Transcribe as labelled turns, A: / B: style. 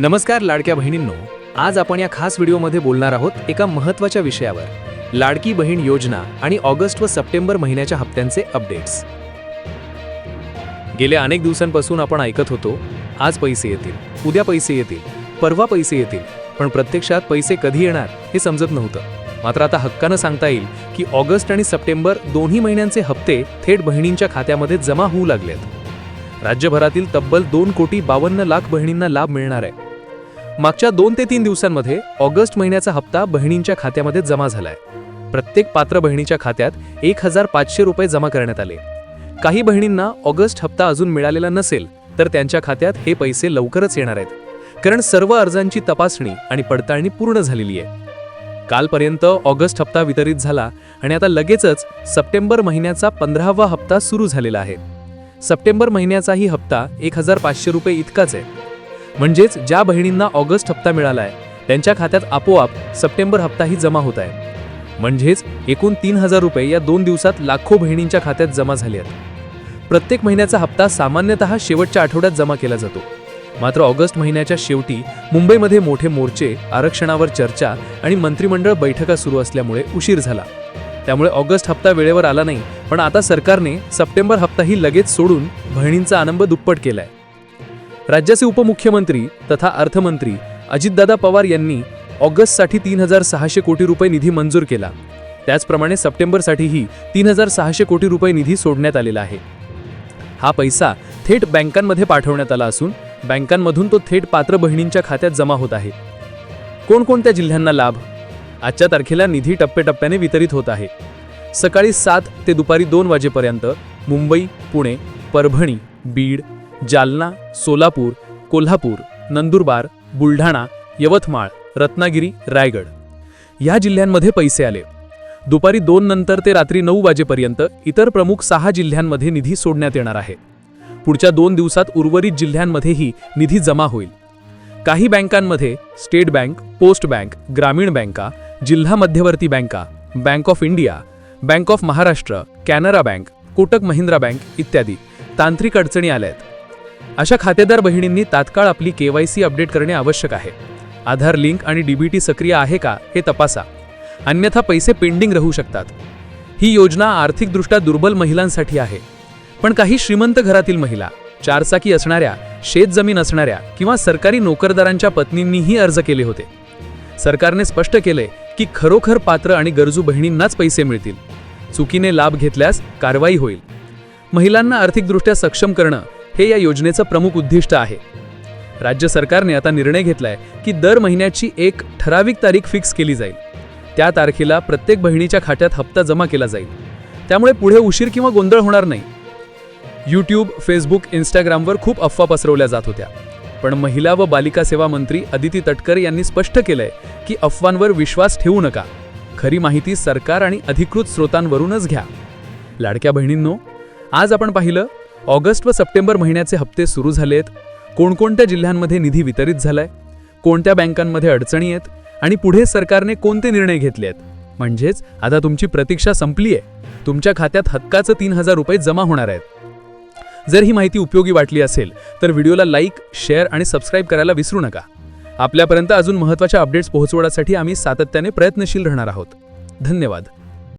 A: नमस्कार लाडक्या बहिणींनो आज आपण या खास व्हिडिओमध्ये बोलणार आहोत एका महत्त्वाच्या विषयावर लाडकी बहीण योजना आणि ऑगस्ट व सप्टेंबर महिन्याच्या हप्त्यांचे अपडेट्स. गेल्या अनेक दिवसांपासून आपण ऐकत होतो आज पैसे येतील उद्या पैसे येतील परवा पैसे येतील पण प्रत्यक्षात पैसे कधी येणार हे समजत नव्हतं. मात्र आता हक्कानं सांगता येईल की ऑगस्ट आणि सप्टेंबर दोन्ही महिन्यांचे हप्ते थेट बहिणींच्या खात्यामध्ये जमा होऊ लागलेत. राज्यभरातील तब्बल दोन कोटी बावन्न लाख बहिणींना लाभ मिळणार आहे. मागच्या दोन ते तीन दिवसांमध्ये ऑगस्ट महिन्याचा हप्ता बहिणींच्या खात्यामध्ये जमा झालाय. प्रत्येक पात्र बहिणीच्या खात्यात एक हजार पाचशे रुपये जमा करण्यात आले. काही बहिणींना ऑगस्ट हप्ता अजून मिळालेला नसेल तर त्यांच्या खात्यात हे पैसे लवकरच येणार आहेत. कारण सर्व अर्जांची तपासणी आणि पडताळणी पूर्ण झालेली आहे. कालपर्यंत ऑगस्ट हप्ता वितरित झाला आणि आता लगेचच सप्टेंबर महिन्याचा पंधरावा हप्ता सुरू झालेला आहे. सप्टेंबर महिन्याचाही हप्ता एक हजार पाचशे रुपये इतकाच आहे. म्हणजेच ज्या बहिणींना ऑगस्ट हप्ता मिळाला आहे त्यांच्या खात्यात आपोआप सप्टेंबर हप्ताही जमा होत आहे. म्हणजेच एकूण तीन हजार रुपये या दोन दिवसात लाखो बहिणींच्या खात्यात जमा झाले आहेत. प्रत्येक महिन्याचा हप्ता सामान्यतः शेवटच्या आठवड्यात जमा केला जातो. मात्र ऑगस्ट महिन्याच्या शेवटी मुंबईमध्ये मोठे मोर्चे आरक्षणावर चर्चा आणि मंत्रिमंडळ बैठका सुरू असल्यामुळे उशीर झाला. त्यामुळे ऑगस्ट हप्ता वेळेवर आला नाही पण आता सरकारने सप्टेंबर हप्ताही लगेच सोडून बहिणींचा आनंद दुप्पट केलाय. राज्याचे उपमुख्यमंत्री तथा अर्थमंत्री अजितदादा पवार यांनी ऑगस्टसाठी तीन हजार सहाशे कोटी रुपये निधी मंजूर केला. त्याचप्रमाणे सप्टेंबरसाठीही तीन हजार सहाशे कोटी रुपये निधी सोडण्यात आलेला आहे. हा पैसा थेट बँकांमध्ये पाठवण्यात आला असून बँकांमधून तो थेट पात्र बहिणींच्या खात्यात जमा होत आहे. कोणकोणत्या जिल्ह्यांना लाभ? आजच्या तारखेला निधी टप्प्याटप्प्याने वितरित होत आहे. सकाळी सात ते दुपारी दोन वाजेपर्यंत मुंबई पुणे परभणी बीड जालना सोलापूर कोल्हापूर नंदुरबार बुलढाणा यवतमाळ रत्नागिरी रायगड. या जिल्ह्यांमध्ये पैसे आले. दुपारी दोन नंतर ते रात्री नऊ वाजेपर्यंत इतर प्रमुख सहा जिल्ह्यांमध्ये निधी सोडण्यात येणार आहे. पुढच्या दोन दिवसात उर्वरित जिल्ह्यांमध्येही निधी जमा होईल. काही बँकांमध्ये स्टेट बँक पोस्ट बँक ग्रामीण बँका जिल्हा मध्यवर्ती बँका bank of India bank of Maharashtra Canara bank Kotak Mahindra bank इत्यादी तांत्रिक अडचणी आल्या आहेत अशा खातेदार बहिणींनी तात्काळ आपली केवायसी अपडेट करणे आवश्यक आहे. आधार लिंक आणि डीबीटी सक्रिय आहे का हे तपासा. अन्यथा पैसे पेंडिंग राहू शकतात. ही योजना आर्थिकदृष्ट्या दुर्बल महिलांसाठी आहे. पण काही श्रीमंत घरातील महिला चारचाकी असणाऱ्या शेतजमीन असणाऱ्या किंवा सरकारी नोकरदारांच्या पत्नींनीही अर्ज केले होते. सरकारने स्पष्ट केले की खरोखर पात्र आणि गरजू बहिणींनाच पैसे मिळतील. चुकीने लाभ घेतल्यास कारवाई होईल. महिलांना आर्थिकदृष्ट्या सक्षम करणं हे या योजनेचं प्रमुख उद्दिष्ट आहे. राज्य सरकारने आता निर्णय घेतलाय की दर महिन्याची एक ठराविक तारीख फिक्स केली जाईल. त्या तारखेला प्रत्येक बहिणीच्या खात्यात हप्ता जमा केला जाईल. त्यामुळे पुढे उशीर किंवा गोंधळ होणार नाही. यूट्यूब फेसबुक इंस्टाग्रामवर खूप अफवा पसरवल्या जात होत्या. पण महिला व बालिका सेवा मंत्री अदिती तटकर यांनी स्पष्ट केलंय की अफवांवर विश्वास ठेवू नका. खरी माहिती सरकार आणि अधिकृत स्रोतांवरूनच घ्या. लाडक्या बहिणींनो आज आपण पाहिलं ऑगस्ट व सप्टेंबर महिन्याचे हप्ते सुरू झालेत. कोणकोणत्या जिल्ह्यांमध्ये निधी वितरित झालाय? कोणत्या बँकांमध्ये अडचणी आहेत? आणि पुढे सरकारने कोणते निर्णय घेतले आहेत म्हणजेच आता तुमची प्रतीक्षा संपली आहे तुमच्या खात्यात हक्काचं तीन हजार रुपये जमा होणार आहेत. जर ही माहिती उपयोगी वाटली असेल तर व्हिडिओला लाईक शेअर आणि सबस्क्राईब करायला विसरू नका. आपल्यापर्यंत अजून महत्त्वाच्या अपडेट्स पोहोचवण्यासाठी आम्ही सातत्याने प्रयत्नशील राहणार आहोत. धन्यवाद.